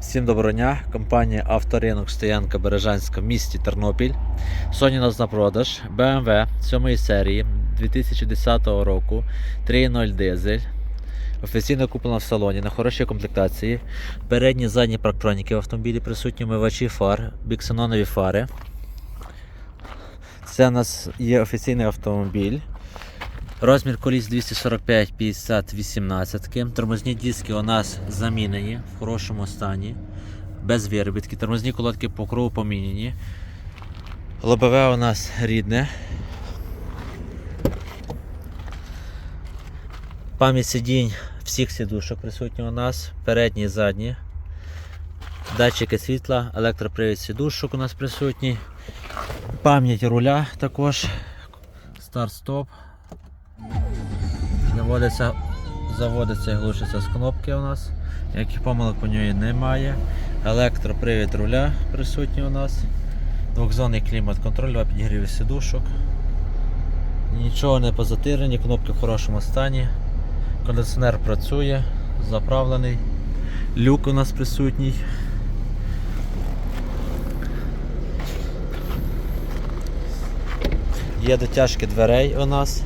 Всім доброго дня. Компанія Авторинок Стоянка Бережанська в місті Тернопіль. Сьогодні нас на продаж BMW 7 серії 2010 року 3.0 дизель. Офіційно куплена в салоні на хорошій комплектації. Передні задні парктроніки в автомобілі присутні мивачі фар, біксенонові фари. Це у нас є офіційний автомобіль. Розмір коліс 245 50 18 Тормозні диски у нас замінені в хорошому стані, без виробітки. Тормозні колодки по кругу поміняні. Лобове у нас рідне. Пам'ять сидінь всіх сідушок присутні у нас, передні і задні. Датчики світла, електропривід сідушок у нас присутній. Пам'ять руля також. Старт-стоп. Заводиться, заводиться і глушиться з кнопки у нас. Яких помилок по ній немає. Електропривід руля присутній у нас. Двохзонний клімат-контроль, два підігріви сидушок. Нічого не позатирені, кнопки в хорошому стані. Кондиціонер працює, заправлений. Люк у нас присутній. Є дотяжки дверей у нас.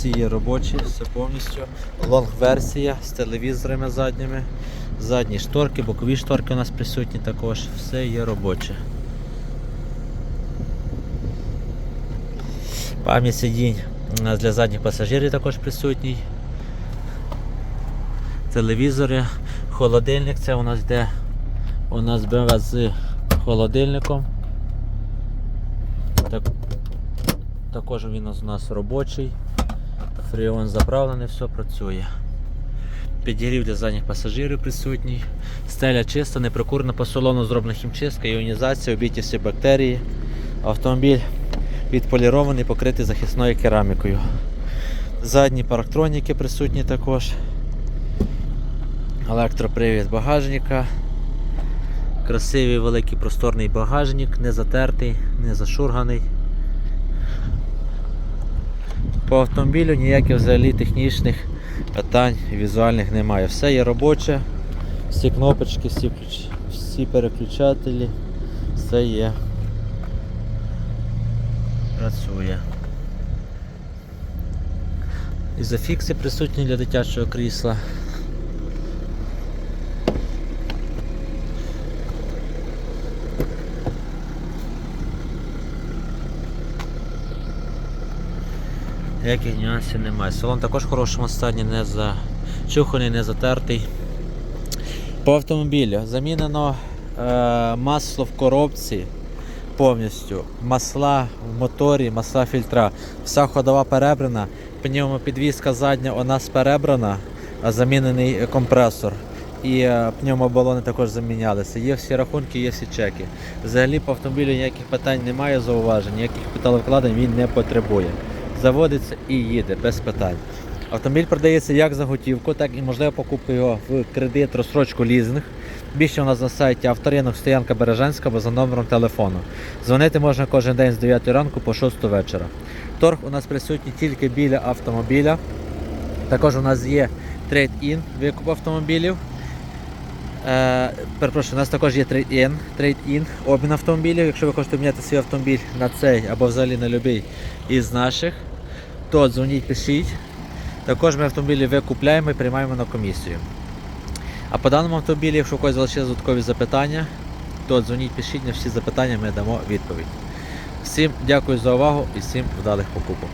Всі є робочі, все повністю. Лонг-версія з телевізорами задніми. Задні шторки, бокові шторки у нас присутні також. Все є робоче. Пам'ять сидінь у нас для задніх пасажирів також присутній. Телевізори, холодильник, це у нас йде у нас BMW з холодильником. Так, також він у нас робочий. Фреон заправлений, все працює. Підігрів для задніх пасажирів присутній. Стеля чиста, неприкурна по салону зроблена хімчистка, іонізація, обійті всі бактерії. Автомобіль відполірований, покритий захисною керамікою. Задні парктроніки присутні також. Електропривід багажника. Красивий великий просторний багажник, не затертий, не зашурганий. По автомобілю ніяких взагалі технічних питань візуальних немає. Все є робоче, всі кнопочки, всі, всі переключателі, все є. Працює. Ізофікси присутні для дитячого крісла. Ніяких нюансів немає. Салон також в хорошому стані, не зачуханий, не затертий. По автомобілю замінено е, масло в коробці повністю, масла в моторі, масла фільтра. Вся ходова перебрана, пневмопідвізка задня у нас перебрана, а замінений компресор. І е, пневмобалони також замінялися. Є всі рахунки, є всі чеки. Взагалі по автомобілю ніяких питань немає, зауважень, ніяких металовкладень він не потребує заводиться і їде без питань. Автомобіль продається як за готівку, так і можливо покупка його в кредит, розстрочку, лізинг. Більше у нас на сайті авторинок стоянка Бережанська або за номером телефону. Дзвонити можна кожен день з 9 ранку по 6 вечора. Торг у нас присутній тільки біля автомобіля. Також у нас є трейд-ін викуп автомобілів. Е, перепрошую, у нас також є трейд-ін, трейд-ін, обмін автомобілів. Якщо ви хочете обміняти свій автомобіль на цей або взагалі на будь-який із наших, то дзвоніть, пишіть. Також ми автомобілі викупляємо і приймаємо на комісію. А по даному автомобілі, якщо у когось залишилися додаткові запитання, то дзвоніть, пишіть на всі запитання, ми дамо відповідь. Всім дякую за увагу і всім вдалих покупок.